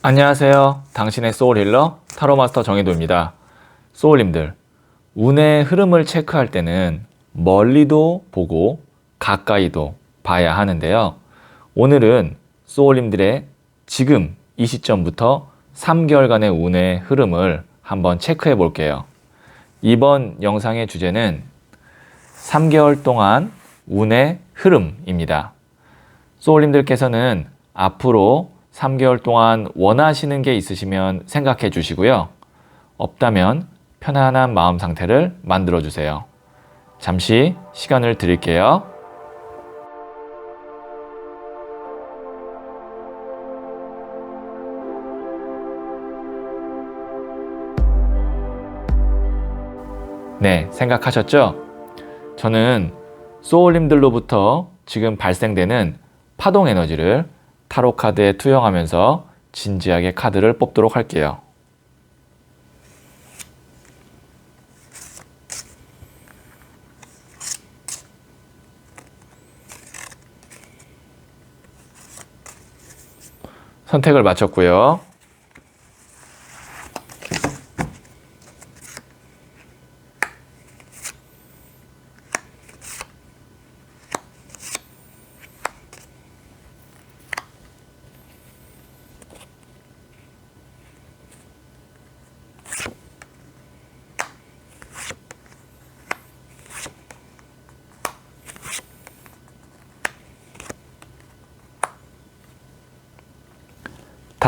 안녕하세요. 당신의 소울 힐러 타로 마스터 정혜도입니다. 소울님들, 운의 흐름을 체크할 때는 멀리도 보고 가까이도 봐야 하는데요. 오늘은 소울님들의 지금 이 시점부터 3개월간의 운의 흐름을 한번 체크해 볼게요. 이번 영상의 주제는 3개월 동안 운의 흐름입니다. 소울님들께서는 앞으로 3개월 동안 원하시는 게 있으시면 생각해 주시고요. 없다면 편안한 마음 상태를 만들어 주세요. 잠시 시간을 드릴게요. 네, 생각하셨죠? 저는 소울님들로부터 지금 발생되는 파동 에너지를 타로 카드에 투영하면서 진지하게 카드를 뽑도록 할게요. 선택을 마쳤고요.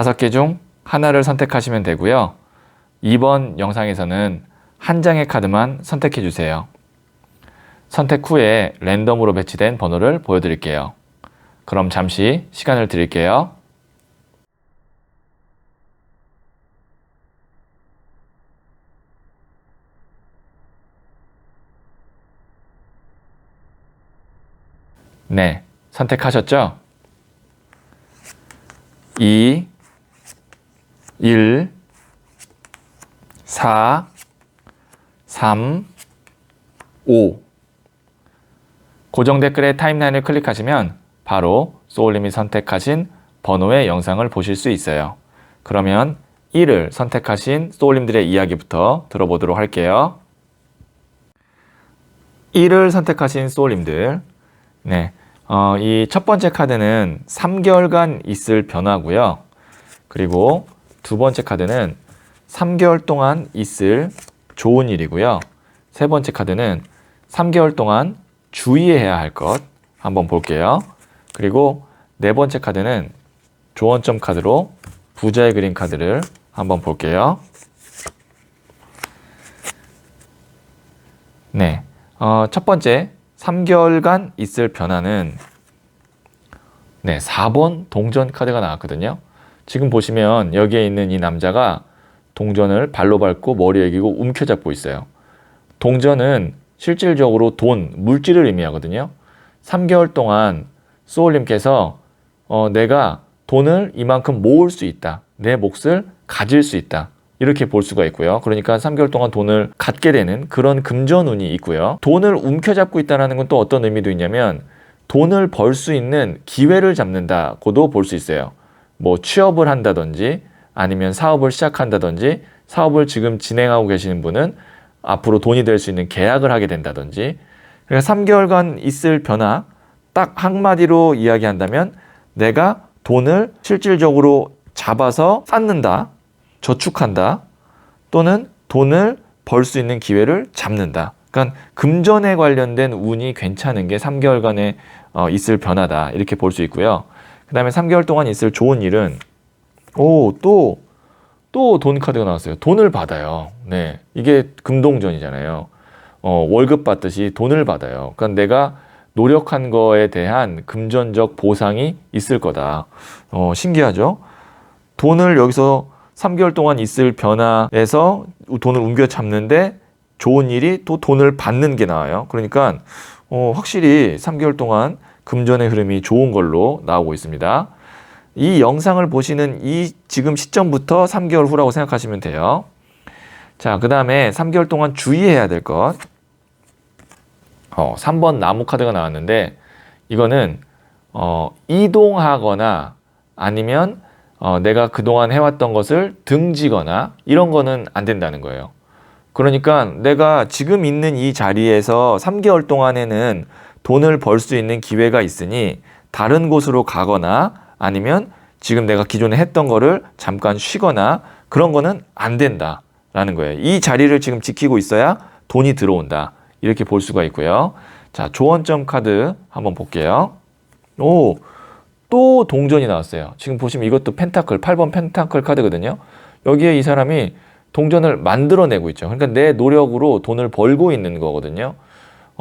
다섯 개 중 하나를 선택하시면 되고요. 이번 영상에서는 한 장의 카드만 선택해 주세요. 선택 후에 랜덤으로 배치된 번호를 보여드릴게요. 그럼 잠시 시간을 드릴게요. 네, 선택하셨죠? 2, 1, 4, 3, 5. 고정 댓글의 타임라인을 클릭하시면 바로 소울님이 선택하신 번호의 영상을 보실 수 있어요. 그러면 1을 선택하신 소울님들의 이야기부터 들어보도록 할게요. 1을 선택하신 소울님들. 네. 어, 이 첫 번째 카드는 3개월간 있을 변화고요. 그리고 두 번째 카드는 3개월 동안 있을 좋은 일이고요. 세 번째 카드는 3개월 동안 주의해야 할 것 한번 볼게요. 그리고 네 번째 카드는 조언점 카드로 부자의 그림 카드를 한번 볼게요. 네. 어, 첫 번째 3개월간 있을 변화는 네, 4번 동전 카드가 나왔거든요. 지금 보시면 여기에 있는 이 남자가 동전을 발로 밟고 머리에 이기고 움켜잡고 있어요. 동전은 실질적으로 돈, 물질을 의미하거든요. 3개월 동안 소울님께서 어, 내가 돈을 이만큼 모을 수 있다. 내 몫을 가질 수 있다. 이렇게 볼 수가 있고요. 그러니까 3개월 동안 돈을 갖게 되는 그런 금전운이 있고요. 돈을 움켜잡고 있다는 건 또 어떤 의미도 있냐면 돈을 벌 수 있는 기회를 잡는다고도 볼 수 있어요. 뭐 취업을 한다든지 아니면 사업을 시작한다든지 사업을 지금 진행하고 계시는 분은 앞으로 돈이 될 수 있는 계약을 하게 된다든지 그러니까 3개월간 있을 변화 딱 한마디로 이야기한다면 내가 돈을 실질적으로 잡아서 쌓는다 저축한다 또는 돈을 벌 수 있는 기회를 잡는다. 그러니까 금전에 관련된 운이 괜찮은 게 3개월간의 어, 있을 변화다 이렇게 볼 수 있고요. 그 다음에 3개월 동안 있을 좋은 일은 오 또 또 돈 카드가 나왔어요. 돈을 받아요. 네 이게 금동전이잖아요. 어, 월급 받듯이 돈을 받아요. 그러니까 내가 노력한 거에 대한 금전적 보상이 있을 거다. 어, 신기하죠? 돈을 여기서 3개월 동안 있을 변화에서 돈을 옮겨 잡는데 좋은 일이 또 돈을 받는 게 나와요. 그러니까 어, 확실히 3개월 동안 금전의 흐름이 좋은 걸로 나오고 있습니다. 이 영상을 보시는 이 지금 시점부터 3개월 후라고 생각하시면 돼요. 자, 그 다음에 3개월 동안 주의해야 될 것. 어, 3번 나무 카드가 나왔는데, 이거는, 어, 이동하거나 아니면 어, 내가 그동안 해왔던 것을 등지거나 이런 거는 안 된다는 거예요. 그러니까 내가 지금 있는 이 자리에서 3개월 동안에는 돈을 벌 수 있는 기회가 있으니 다른 곳으로 가거나 아니면 지금 내가 기존에 했던 거를 잠깐 쉬거나 그런 거는 안 된다 라는 거예요. 이 자리를 지금 지키고 있어야 돈이 들어온다. 이렇게 볼 수가 있고요. 자, 조언점 카드 한번 볼게요. 오, 또 동전이 나왔어요. 지금 보시면 이것도 펜타클, 8번 펜타클 카드거든요. 여기에 이 사람이 동전을 만들어내고 있죠. 그러니까 내 노력으로 돈을 벌고 있는 거거든요.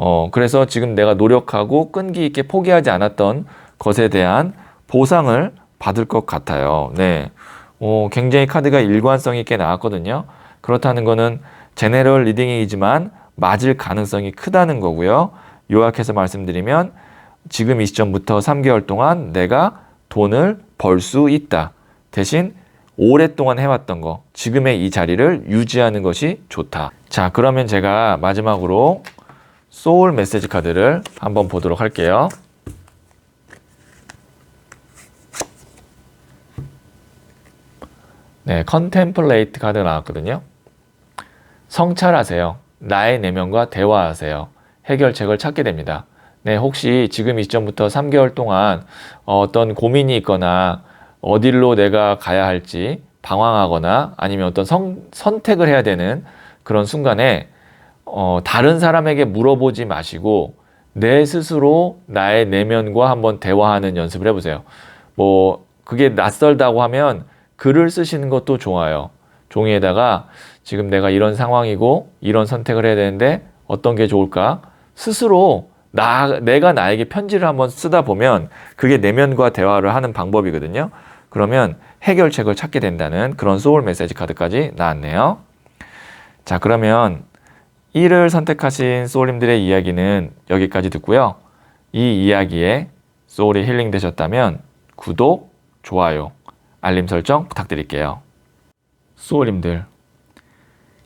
어, 그래서 지금 내가 노력하고 끈기 있게 포기하지 않았던 것에 대한 보상을 받을 것 같아요. 네. 어, 굉장히 카드가 일관성 있게 나왔거든요. 그렇다는 거는 제네럴 리딩이지만 맞을 가능성이 크다는 거고요. 요약해서 말씀드리면 지금 이 시점부터 3개월 동안 내가 돈을 벌 수 있다. 대신 오랫동안 해왔던 거, 지금의 이 자리를 유지하는 것이 좋다. 자, 그러면 제가 마지막으로 소울 메시지 카드를 한번 보도록 할게요. 네, 컨템플레이트 카드 나왔거든요. 성찰하세요. 나의 내면과 대화하세요. 해결책을 찾게 됩니다. 네, 혹시 지금 이 시점부터 3개월 동안 어떤 고민이 있거나 어디로 내가 가야 할지 방황하거나 아니면 어떤 성, 선택을 해야 되는 그런 순간에 어, 다른 사람에게 물어보지 마시고 내 스스로 나의 내면과 한번 대화하는 연습을 해보세요. 뭐 그게 낯설다고 하면 글을 쓰시는 것도 좋아요. 종이에다가 지금 내가 이런 상황이고 이런 선택을 해야 되는데 어떤 게 좋을까? 스스로 나, 내가 나에게 편지를 한번 쓰다 보면 그게 내면과 대화를 하는 방법이거든요. 그러면 해결책을 찾게 된다는 그런 소울 메시지 카드까지 나왔네요. 자, 그러면 1을 선택하신 소울님들의 이야기는 여기까지 듣고요. 이 이야기에 소울이 힐링 되셨다면 구독, 좋아요, 알림 설정 부탁드릴게요. 소울님들,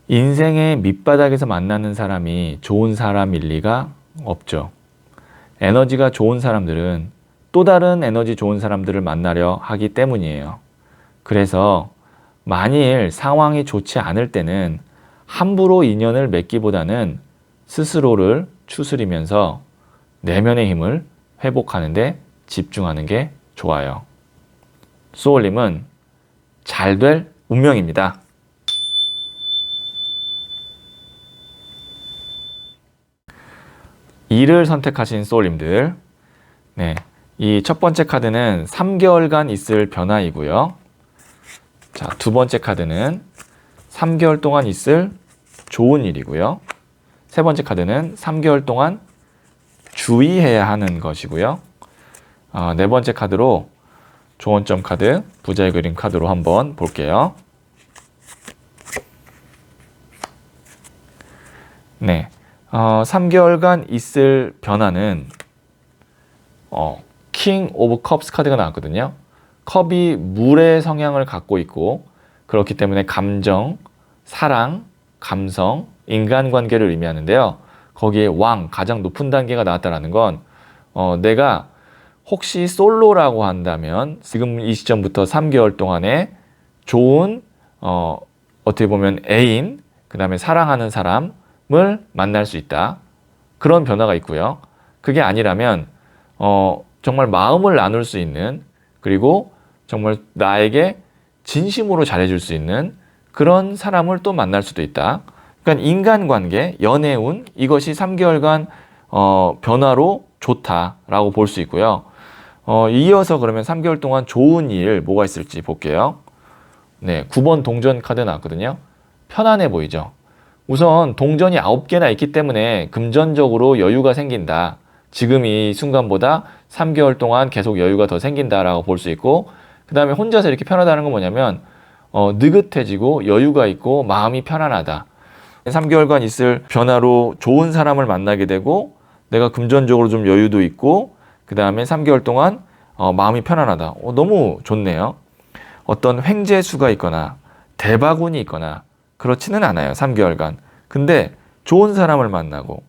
인생의 밑바닥에서 만나는 사람이 좋은 사람일 리가 없죠. 에너지가 좋은 사람들은 또 다른 에너지 좋은 사람들을 만나려 하기 때문이에요. 그래서 만일 상황이 좋지 않을 때는 함부로 인연을 맺기보다는 스스로를 추스리면서 내면의 힘을 회복하는데 집중하는 게 좋아요. 소울님은 잘 될 운명입니다. 이를 선택하신 소울님들. 네. 이 첫 번째 카드는 3개월간 있을 변화이고요. 자, 두 번째 카드는 3개월 동안 있을 좋은 일이고요. 세 번째 카드는 3개월 동안 주의해야 하는 것이고요. 어, 네 번째 카드로 조언점 카드, 부자의 그림 카드로 한번 볼게요. 네. 어, 3개월간 있을 변화는 어, 킹 오브 컵스 카드가 나왔거든요. 컵이 물의 성향을 갖고 있고 그렇기 때문에 감정, 사랑, 감성, 인간관계를 의미하는데요. 거기에 왕, 가장 높은 단계가 나왔다는 건 어, 내가 혹시 솔로라고 한다면 지금 이 시점부터 3개월 동안에 좋은 어, 어떻게 보면 애인, 그 다음에 사랑하는 사람을 만날 수 있다. 그런 변화가 있고요. 그게 아니라면 어, 정말 마음을 나눌 수 있는 그리고 정말 나에게 진심으로 잘해줄 수 있는 그런 사람을 또 만날 수도 있다. 그러니까 인간관계, 연애운 이것이 3개월간 어, 변화로 좋다라고 볼 수 있고요. 어, 이어서 그러면 3개월 동안 좋은 일 뭐가 있을지 볼게요. 네, 9번 동전 카드 나왔거든요. 편안해 보이죠? 우선 동전이 9개나 있기 때문에 금전적으로 여유가 생긴다. 지금 이 순간보다 3개월 동안 계속 여유가 더 생긴다라고 볼 수 있고 그 다음에 혼자서 이렇게 편하다는 건 뭐냐면 어, 느긋해지고 여유가 있고 마음이 편안하다. 3개월간 있을 변화로 좋은 사람을 만나게 되고 내가 금전적으로 좀 여유도 있고 그 다음에 3개월 동안 어, 마음이 편안하다. 어, 너무 좋네요. 어떤 횡재수가 있거나 대바군이 있거나 그렇지는 않아요. 3개월간. 근데 좋은 사람을 만나고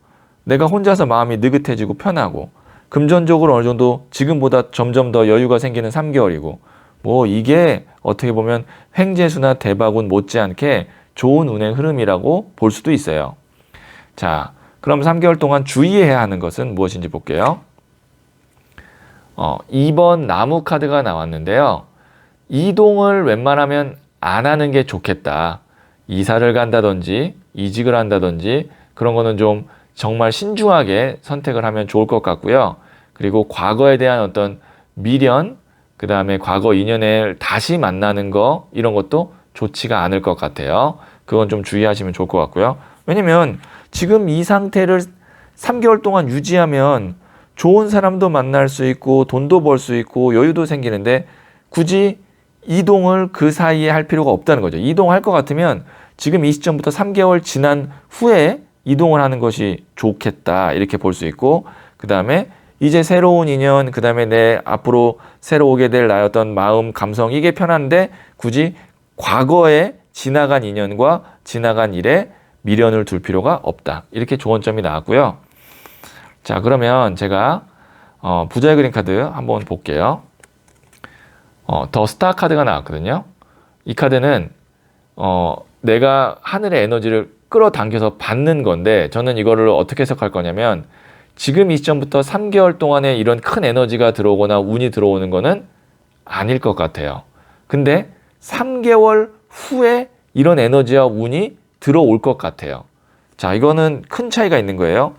내가 혼자서 마음이 느긋해지고 편하고 금전적으로 어느 정도 지금보다 점점 더 여유가 생기는 3개월이고 뭐 이게 어떻게 보면 횡재수나 대박운 못지않게 좋은 운의 흐름이라고 볼 수도 있어요. 자, 그럼 3개월 동안 주의해야 하는 것은 무엇인지 볼게요. 어, 2번 나무 카드가 나왔는데요. 이동을 웬만하면 안 하는 게 좋겠다. 이사를 간다든지 이직을 한다든지 그런 거는 좀 정말 신중하게 선택을 하면 좋을 것 같고요. 그리고 과거에 대한 어떤 미련, 그 다음에 과거 인연을 다시 만나는 거 이런 것도 좋지가 않을 것 같아요. 그건 좀 주의하시면 좋을 것 같고요. 왜냐면 지금 이 상태를 3개월 동안 유지하면 좋은 사람도 만날 수 있고 돈도 벌 수 있고 여유도 생기는데 굳이 이동을 그 사이에 할 필요가 없다는 거죠. 이동할 것 같으면 지금 이 시점부터 3개월 지난 후에 이동을 하는 것이 좋겠다. 이렇게 볼 수 있고, 그 다음에 이제 새로운 인연, 그 다음에 내 앞으로 새로 오게 될 나의 어떤 마음, 감성, 이게 편한데 굳이 과거에 지나간 인연과 지나간 일에 미련을 둘 필요가 없다. 이렇게 조언점이 나왔고요. 자, 그러면 제가 어, 부자의 그림 카드 한번 볼게요. 어, 더 스타 카드가 나왔거든요. 이 카드는 어, 내가 하늘의 에너지를 끌어당겨서 받는 건데 저는 이거를 어떻게 해석할 거냐면 지금 이 시점부터 3개월 동안에 이런 큰 에너지가 들어오거나 운이 들어오는 거는 아닐 것 같아요. 근데 3개월 후에 이런 에너지와 운이 들어올 것 같아요. 자, 이거는 큰 차이가 있는 거예요.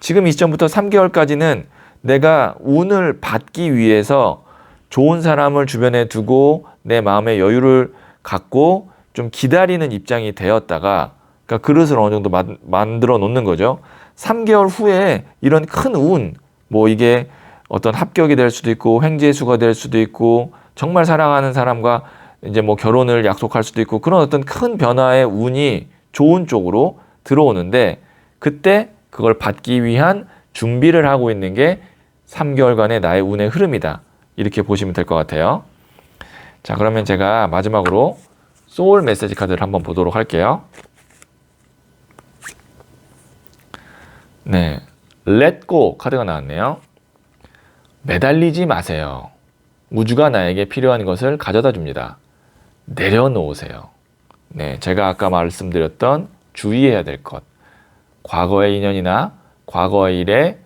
지금 이 시점부터 3개월까지는 내가 운을 받기 위해서 좋은 사람을 주변에 두고 내 마음의 여유를 갖고 좀 기다리는 입장이 되었다가 그러니까 그릇을 어느 정도 만, 만들어 놓는 거죠. 3개월 후에 이런 큰 운, 뭐 이게 어떤 합격이 될 수도 있고 횡재수가 될 수도 있고 정말 사랑하는 사람과 이제 뭐 결혼을 약속할 수도 있고 그런 어떤 큰 변화의 운이 좋은 쪽으로 들어오는데 그때 그걸 받기 위한 준비를 하고 있는 게 3개월간의 나의 운의 흐름이다. 이렇게 보시면 될 것 같아요. 자, 그러면 제가 마지막으로 소울 메시지 카드를 한번 보도록 할게요. 네. 렛고 카드가 나왔네요. 매달리지 마세요. 우주가 나에게 필요한 것을 가져다 줍니다. 내려놓으세요. 네. 제가 아까 말씀드렸던 주의해야 될 것. 과거의 인연이나 과거의 일에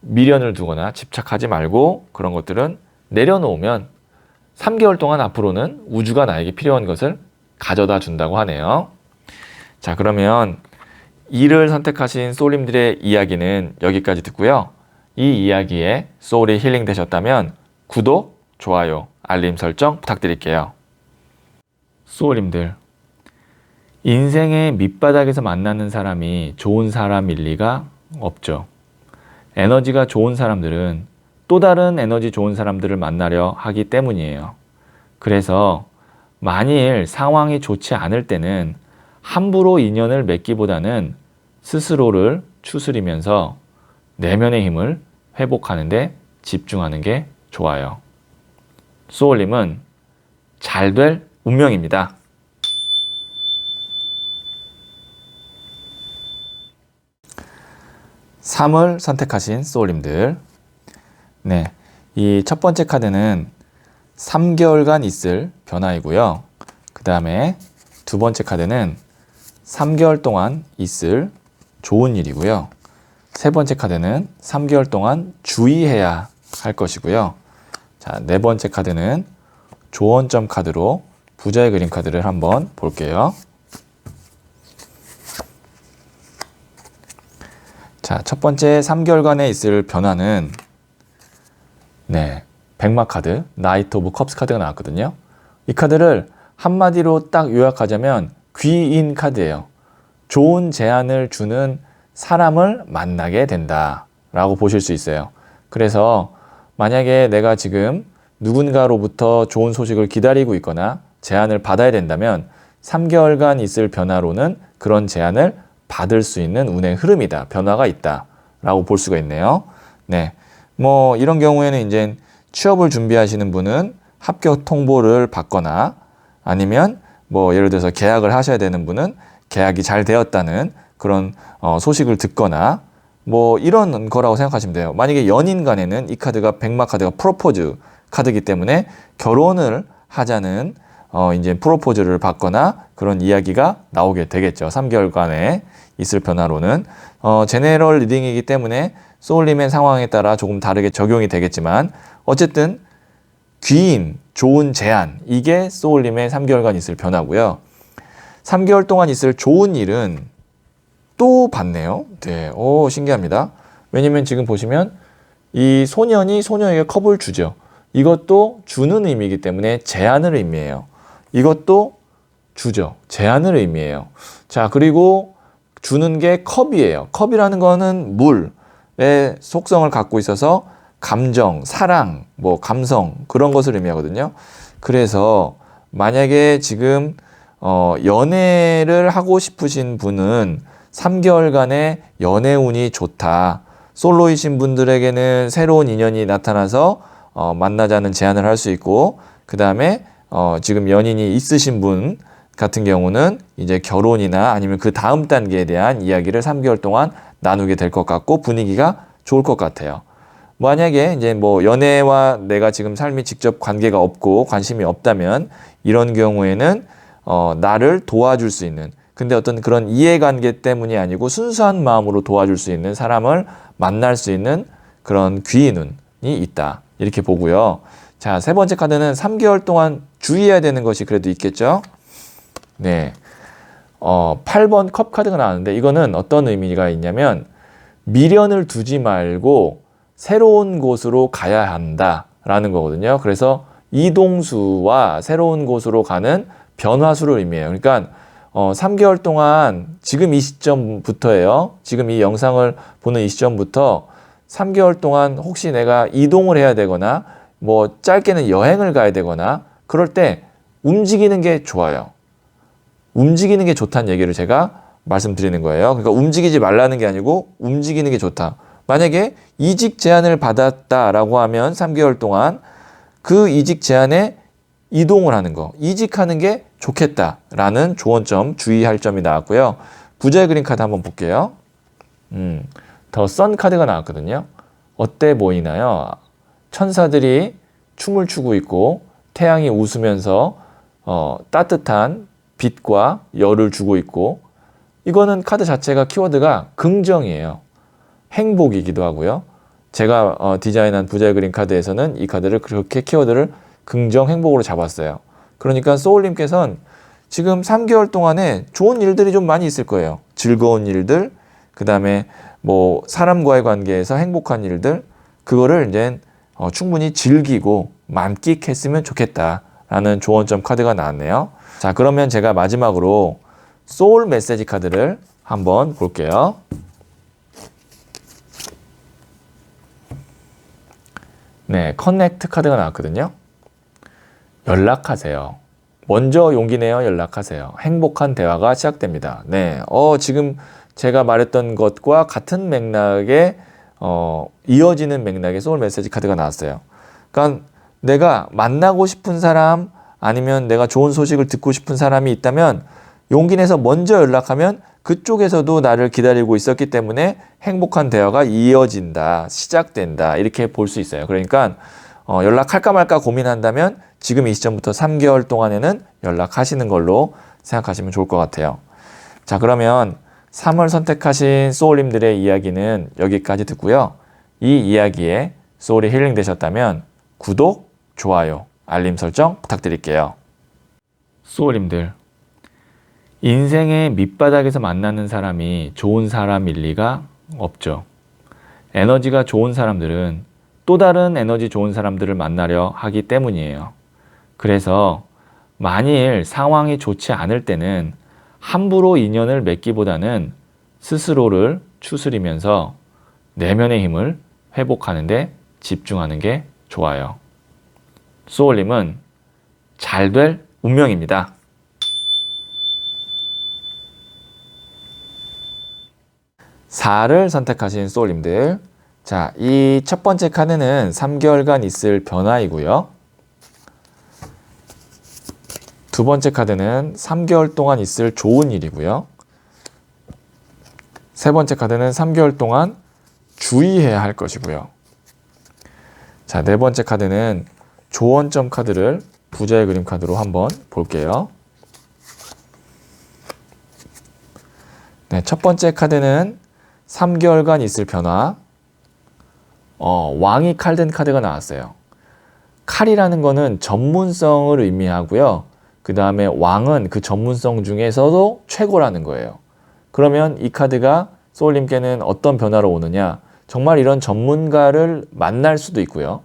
미련을 두거나 집착하지 말고 그런 것들은 내려놓으면 3개월 동안 앞으로는 우주가 나에게 필요한 것을 가져다 준다고 하네요. 자, 그러면 이를 선택하신 소울님들의 이야기는 여기까지 듣고요. 이 이야기에 소울이 힐링 되셨다면 구독, 좋아요, 알림 설정 부탁드릴게요. 소울님들, 인생의 밑바닥에서 만나는 사람이 좋은 사람일 리가 없죠. 에너지가 좋은 사람들은 또 다른 에너지 좋은 사람들을 만나려 하기 때문이에요. 그래서 만일 상황이 좋지 않을 때는 함부로 인연을 맺기보다는 스스로를 추스리면서 내면의 힘을 회복하는데 집중하는 게 좋아요. 소울님은 잘 될 운명입니다. 3을 선택하신 소울님들. 네. 이 첫 번째 카드는 3개월간 있을 변화이고요. 그 다음에 두 번째 카드는 3개월 동안 있을 좋은 일이고요. 세 번째 카드는 3개월 동안 주의해야 할 것이고요. 자, 네 번째 카드는 조언점 카드로 부자의 그림 카드를 한번 볼게요. 자, 첫 번째 3개월간에 있을 변화는 네, 백마 카드, 나이트 오브 컵스 카드가 나왔거든요. 이 카드를 한마디로 딱 요약하자면 귀인 카드예요. 좋은 제안을 주는 사람을 만나게 된다 라고 보실 수 있어요. 그래서 만약에 내가 지금 누군가로부터 좋은 소식을 기다리고 있거나 제안을 받아야 된다면 3개월간 있을 변화로는 그런 제안을 받을 수 있는 운의 흐름이다. 변화가 있다 라고 볼 수가 있네요. 네. 뭐 이런 경우에는 이제 취업을 준비하시는 분은 합격 통보를 받거나 아니면 뭐 예를 들어서 계약을 하셔야 되는 분은 계약이 잘 되었다는 그런 어, 소식을 듣거나 뭐 이런 거라고 생각하시면 돼요. 만약에 연인 간에는 이 카드가 백마 카드가 프로포즈 카드이기 때문에 결혼을 하자는 어 이제 프로포즈를 받거나 그런 이야기가 나오게 되겠죠. 3개월간에 있을 변화로는 어 제네럴 리딩이기 때문에 소울림의 상황에 따라 조금 다르게 적용이 되겠지만 어쨌든 귀인, 좋은 제안 이게 소울림의 3개월간 있을 변화고요. 3개월 동안 있을 좋은 일은 또 받네요. 네, 오 신기합니다. 왜냐면 지금 보시면 이 소년이 소녀에게 컵을 주죠. 이것도 주는 의미이기 때문에 제안을 의미해요. 이것도 주죠. 제안을 의미해요. 자, 그리고 주는 게 컵이에요. 컵이라는 거는 물의 속성을 갖고 있어서 감정, 사랑, 뭐 감성 그런 것을 의미하거든요. 그래서 만약에 지금 어 연애를 하고 싶으신 분은 3개월간의 연애 운이 좋다. 솔로이신 분들에게는 새로운 인연이 나타나서 어 만나자는 제안을 할 수 있고 그 다음에 어 지금 연인이 있으신 분 같은 경우는 이제 결혼이나 아니면 그 다음 단계에 대한 이야기를 3개월 동안 나누게 될 것 같고 분위기가 좋을 것 같아요. 만약에 이제 뭐 연애와 내가 지금 삶이 직접 관계가 없고 관심이 없다면 이런 경우에는 어 나를 도와줄 수 있는 근데 어떤 그런 이해관계 때문이 아니고 순수한 마음으로 도와줄 수 있는 사람을 만날 수 있는 그런 귀인운이 있다 이렇게 보고요. 자 세 번째 카드는 3개월 동안 주의해야 되는 것이 그래도 있겠죠. 네. 어, 8번 컵 카드가 나왔는데 이거는 어떤 의미가 있냐면 미련을 두지 말고 새로운 곳으로 가야 한다라는 거거든요. 그래서 이동수와 새로운 곳으로 가는 변화수를 의미해요. 그러니까 어, 3개월 동안 지금 이 시점부터예요. 지금 이 영상을 보는 이 시점부터 3개월 동안 혹시 내가 이동을 해야 되거나 뭐 짧게는 여행을 가야 되거나 그럴 때 움직이는 게 좋아요. 움직이는 게 좋다는 얘기를 제가 말씀드리는 거예요. 그러니까 움직이지 말라는 게 아니고 움직이는 게 좋다. 만약에 이직 제안을 받았다라고 하면 3개월 동안 그 이직 제안에 이동을 하는 거, 이직하는 게 좋겠다라는 조언점, 주의할 점이 나왔고요. 부자의 그림 카드 한번 볼게요. 음, 더선 카드가 나왔거든요. 어때 보이나요? 천사들이 춤을 추고 있고 태양이 웃으면서 어, 따뜻한 빛과 열을 주고 있고 이거는 카드 자체가 키워드가 긍정이에요. 행복이기도 하고요. 제가 어, 디자인한 부자의 그림 카드에서는 이 카드를 그렇게 키워드를 긍정 행복으로 잡았어요. 그러니까 소울님께서는 지금 3개월 동안에 좋은 일들이 좀 많이 있을 거예요. 즐거운 일들, 그 다음에 뭐 사람과의 관계에서 행복한 일들, 그거를 이제 어, 충분히 즐기고 만끽했으면 좋겠다라는 조언점 카드가 나왔네요. 자, 그러면 제가 마지막으로 소울 메시지 카드를 한번 볼게요. 네, 커넥트 카드가 나왔거든요. 연락하세요. 먼저 용기 내어 연락하세요. 행복한 대화가 시작됩니다. 네, 어, 지금 제가 말했던 것과 같은 맥락에 어, 이어지는 맥락의 소울 메시지 카드가 나왔어요. 그러니까 내가 만나고 싶은 사람 아니면 내가 좋은 소식을 듣고 싶은 사람이 있다면 용기 내서 먼저 연락하면 그쪽에서도 나를 기다리고 있었기 때문에 행복한 대화가 이어진다, 시작된다, 이렇게 볼 수 있어요. 그러니까 어, 연락할까 말까 고민한다면 지금 이 시점부터 3개월 동안에는 연락하시는 걸로 생각하시면 좋을 것 같아요. 자, 그러면 3월 선택하신 소울님들의 이야기는 여기까지 듣고요. 이 이야기에 소울이 힐링 되셨다면 구독, 좋아요, 알림 설정 부탁드릴게요. 소울님들, 인생의 밑바닥에서 만나는 사람이 좋은 사람일 리가 없죠. 에너지가 좋은 사람들은 또 다른 에너지 좋은 사람들을 만나려 하기 때문이에요. 그래서 만일 상황이 좋지 않을 때는 함부로 인연을 맺기보다는 스스로를 추스리면서 내면의 힘을 회복하는데 집중하는 게 좋아요. 소울님은 잘 될 운명입니다. 4를 선택하신 소울님들. 자, 이 첫 번째 카드는 3개월간 있을 변화이고요. 두 번째 카드는 3개월 동안 있을 좋은 일이고요. 세 번째 카드는 3개월 동안 주의해야 할 것이고요. 자, 네 번째 카드는 조언점 카드를 부자의 그림 카드로 한번 볼게요. 네, 첫 번째 카드는 3개월간 있을 변화. 어, 왕이 칼든 카드가 나왔어요. 칼이라는 거는 전문성을 의미하고요. 그 다음에 왕은 그 전문성 중에서도 최고라는 거예요. 그러면 이 카드가 소울님께는 어떤 변화로 오느냐? 정말 이런 전문가를 만날 수도 있고요.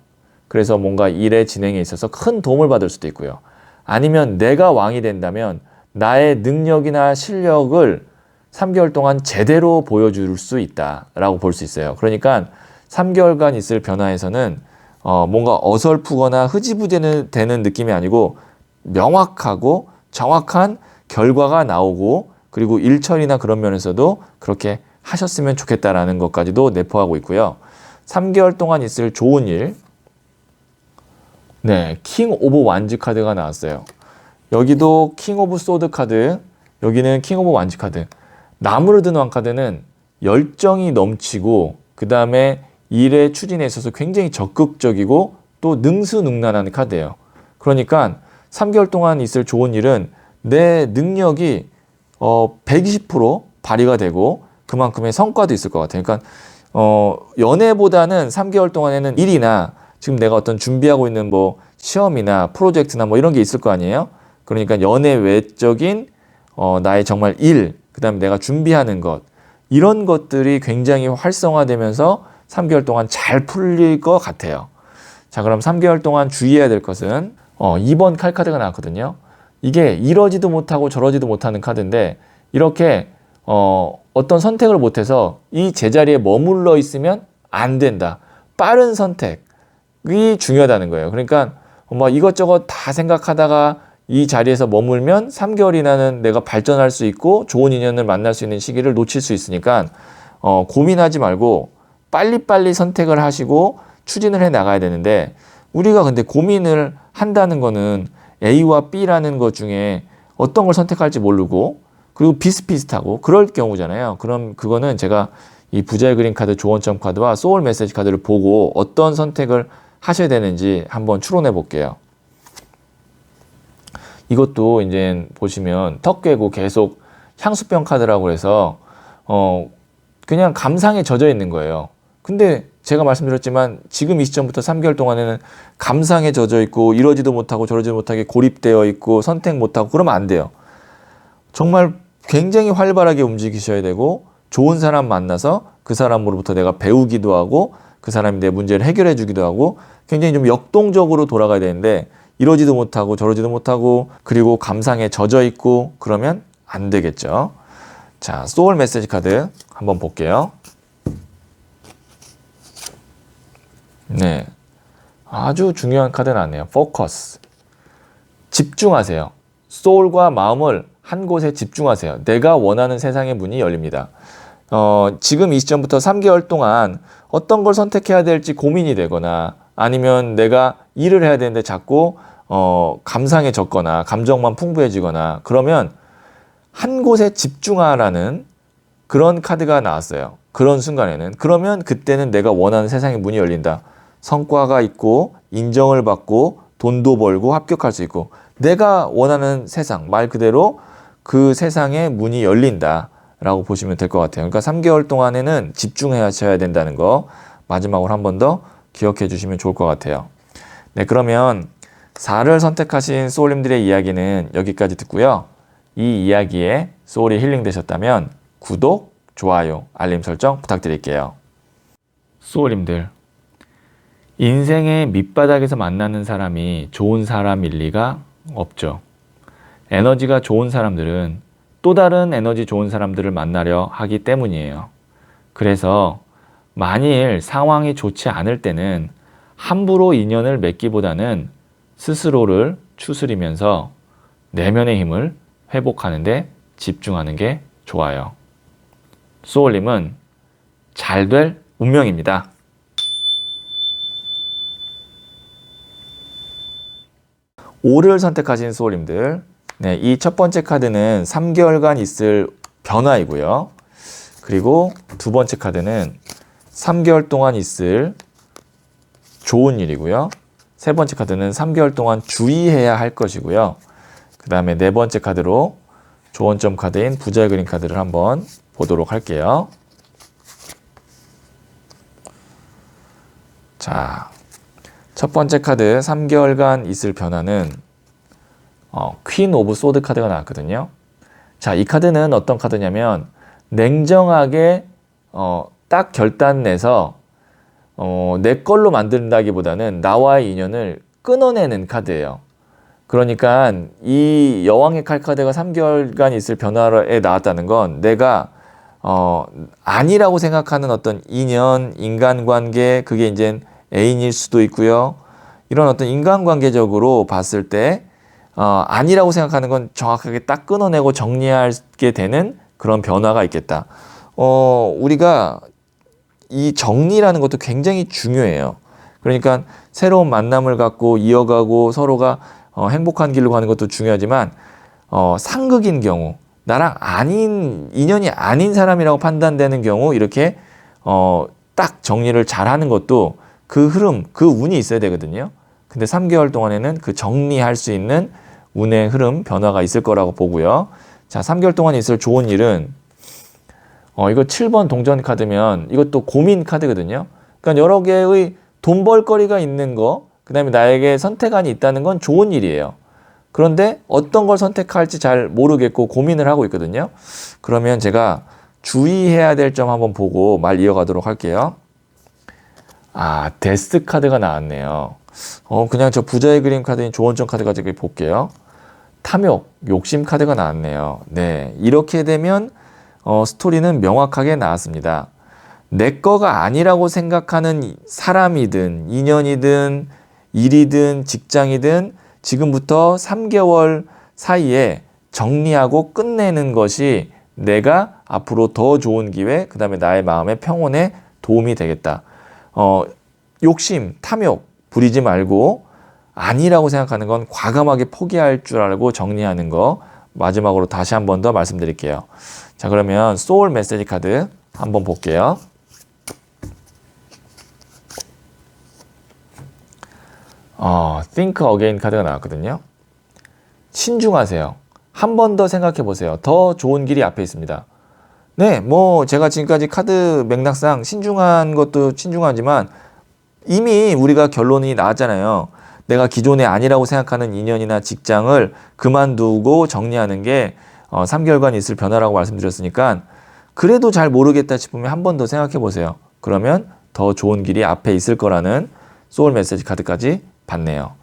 그래서 뭔가 일의 진행에 있어서 큰 도움을 받을 수도 있고요. 아니면 내가 왕이 된다면 나의 능력이나 실력을 3개월 동안 제대로 보여줄 수 있다라고 볼 수 있어요. 그러니까 3개월간 있을 변화에서는 어, 뭔가 어설프거나 흐지부지는 되는 느낌이 아니고 명확하고 정확한 결과가 나오고 그리고 일처리나 그런 면에서도 그렇게 하셨으면 좋겠다라는 것까지도 내포하고 있고요. 3개월 동안 있을 좋은 일. 네, 킹 오브 완즈 카드가 나왔어요. 여기도 킹 오브 소드 카드, 여기는 킹 오브 완즈 카드. 나무를 든 왕카드는 열정이 넘치고 그 다음에 일의 추진에 있어서 굉장히 적극적이고 또 능수능란한 카드예요. 그러니까 3개월 동안 있을 좋은 일은 내 능력이 어, 120% 발휘가 되고 그만큼의 성과도 있을 것 같아요. 그러니까 어, 연애보다는 3개월 동안에는 일이나 지금 내가 어떤 준비하고 있는 뭐 시험이나 프로젝트나 뭐 이런 게 있을 거 아니에요. 그러니까 연애 외적인 어, 나의 정말 일, 그 다음에 내가 준비하는 것, 이런 것들이 굉장히 활성화되면서 3개월 동안 잘 풀릴 것 같아요. 자, 그럼 3개월 동안 주의해야 될 것은 어, 2번 칼 카드가 나왔거든요. 이게 이러지도 못하고 저러지도 못하는 카드인데 이렇게 어, 어떤 선택을 못해서 이 제자리에 머물러 있으면 안 된다. 빠른 선택이 중요하다는 거예요. 그러니까 뭐 이것저것 다 생각하다가 이 자리에서 머물면 3개월이나는 내가 발전할 수 있고 좋은 인연을 만날 수 있는 시기를 놓칠 수 있으니까 어, 고민하지 말고 빨리빨리 선택을 하시고 추진을 해 나가야 되는데 우리가 근데 고민을 한다는 거는 A와 B라는 것 중에 어떤 걸 선택할지 모르고 그리고 비슷비슷하고 그럴 경우잖아요. 그럼 그거는 제가 이 부자의 그림 카드 조언점 카드와 소울 메시지 카드를 보고 어떤 선택을 하셔야 되는지 한번 추론해 볼게요. 이것도 이제 보시면 턱 깨고 계속 향수병 카드라고 해서 어 그냥 감상에 젖어 있는 거예요. 근데 제가 말씀드렸지만 지금 이 시점부터 3개월 동안에는 감상에 젖어 있고 이러지도 못하고 저러지도 못하게 고립되어 있고 선택 못하고 그러면 안 돼요. 정말 굉장히 활발하게 움직이셔야 되고 좋은 사람 만나서 그 사람으로부터 내가 배우기도 하고 그 사람이 내 문제를 해결해 주기도 하고 굉장히 좀 역동적으로 돌아가야 되는데 이러지도 못하고 저러지도 못하고 그리고 감상에 젖어 있고 그러면 안 되겠죠. 자, 소울 메시지 카드 한번 볼게요. 네. 아주 중요한 카드 나왔네요. 포커스. 집중하세요. 소울과 마음을 한 곳에 집중하세요. 내가 원하는 세상의 문이 열립니다. 어, 지금 이 시점부터 3개월 동안 어떤 걸 선택해야 될지 고민이 되거나 아니면 내가 일을 해야 되는데 자꾸 어, 감상에 젖거나 감정만 풍부해지거나 그러면 한 곳에 집중하라는 그런 카드가 나왔어요. 그런 순간에는. 그러면 그때는 내가 원하는 세상의 문이 열린다. 성과가 있고 인정을 받고 돈도 벌고 합격할 수 있고 내가 원하는 세상 말 그대로 그 세상의 문이 열린다라고 보시면 될 것 같아요. 그러니까 3개월 동안에는 집중하셔야 된다는 거 마지막으로 한 번 더 기억해 주시면 좋을 것 같아요. 네, 그러면 4를 선택하신 소울님들의 이야기는 여기까지 듣고요. 이 이야기에 소울이 힐링되셨다면 구독, 좋아요, 알림 설정 부탁드릴게요. 소울님들, 인생의 밑바닥에서 만나는 사람이 좋은 사람일 리가 없죠. 에너지가 좋은 사람들은 또 다른 에너지 좋은 사람들을 만나려 하기 때문이에요. 그래서 만일 상황이 좋지 않을 때는 함부로 인연을 맺기보다는 스스로를 추스리면서 내면의 힘을 회복하는데 집중하는 게 좋아요. 소울님은 잘 될 운명입니다. 오를 선택하신 소울님들. 네, 이 첫 번째 카드는 3개월간 있을 변화이고요. 그리고 두 번째 카드는 3개월 동안 있을 좋은 일이고요. 세 번째 카드는 3개월 동안 주의해야 할 것이고요. 그 다음에 네 번째 카드로 조언점 카드인 부자의 그림 카드를 한번 보도록 할게요. 자, 첫 번째 카드 3개월간 있을 변화는 어, 퀸 오브 소드 카드가 나왔거든요. 자, 이 카드는 어떤 카드냐면 냉정하게 어, 딱 결단 내서 어, 내 걸로 만든다기보다는 나와의 인연을 끊어내는 카드예요. 그러니까 이 여왕의 칼 카드가 3개월간 있을 변화에 나왔다는 건 내가 어, 아니라고 생각하는 어떤 인연, 인간관계, 그게 이제 애인일 수도 있고요. 이런 어떤 인간관계적으로 봤을 때 어, 아니라고 생각하는 건 정확하게 딱 끊어내고 정리하게 되는 그런 변화가 있겠다. 어, 우리가 이 정리라는 것도 굉장히 중요해요. 그러니까 새로운 만남을 갖고 이어가고 서로가 어, 행복한 길로 가는 것도 중요하지만 어, 상극인 경우 나랑 아닌 인연이 아닌 사람이라고 판단되는 경우 이렇게 어, 딱 정리를 잘하는 것도 그 흐름 그 운이 있어야 되거든요. 근데 3개월 동안에는 그 정리할 수 있는 운의 흐름 변화가 있을 거라고 보고요. 자, 3개월 동안 있을 좋은 일은 어, 이거 7번 동전 카드면 이것도 고민 카드거든요. 그러니까 여러 개의 돈 벌거리가 있는 거, 그 다음에 나에게 선택안이 있다는 건 좋은 일이에요. 그런데 어떤 걸 선택할지 잘 모르겠고 고민을 하고 있거든요. 그러면 제가 주의해야 될 점 한번 보고 말 이어가도록 할게요. 아, 데스 카드가 나왔네요. 어, 그냥 저 부자의 그림 카드인 조언점 카드가 저기 볼게요. 탐욕, 욕심 카드가 나왔네요. 네. 이렇게 되면 어, 스토리는 명확하게 나왔습니다. 내 거가 아니라고 생각하는 사람이든 인연이든 일이든 직장이든 지금부터 3개월 사이에 정리하고 끝내는 것이 내가 앞으로 더 좋은 기회, 그 다음에 나의 마음의 평온에 도움이 되겠다. 어, 욕심, 탐욕 부리지 말고 아니라고 생각하는 건 과감하게 포기할 줄 알고 정리하는 거 마지막으로 다시 한 번 더 말씀드릴게요. 자, 그러면 소울 메시지 카드 한번 볼게요. 어, think again 카드가 나왔거든요. 신중하세요. 한 번 더 생각해 보세요. 더 좋은 길이 앞에 있습니다. 네, 뭐 제가 지금까지 카드 맥락상 신중한 것도 신중하지만 이미 우리가 결론이 나왔잖아요. 내가 기존에 아니라고 생각하는 인연이나 직장을 그만두고 정리하는 게 어, 3개월간 있을 변화라고 말씀드렸으니까 그래도 잘 모르겠다 싶으면 한 번 더 생각해 보세요. 그러면 더 좋은 길이 앞에 있을 거라는 소울 메시지 카드까지 받네요.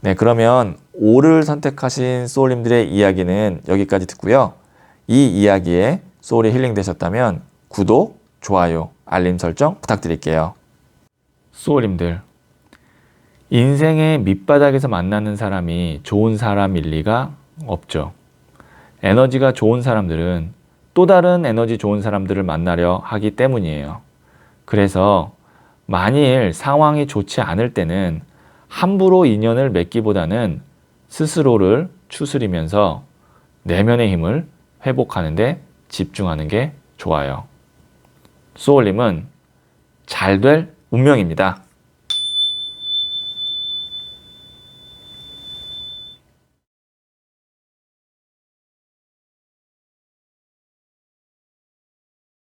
네, 그러면 5를 선택하신 소울님들의 이야기는 여기까지 듣고요. 이 이야기에 소울이 힐링 되셨다면 구독, 좋아요, 알림 설정 부탁드릴게요. 소울님들, 인생의 밑바닥에서 만나는 사람이 좋은 사람일 리가 없죠. 에너지가 좋은 사람들은 또 다른 에너지 좋은 사람들을 만나려 하기 때문이에요. 그래서 만일 상황이 좋지 않을 때는 함부로 인연을 맺기보다는 스스로를 추스리면서 내면의 힘을 회복하는데 집중하는 게 좋아요. 소울님은 잘 될 운명입니다.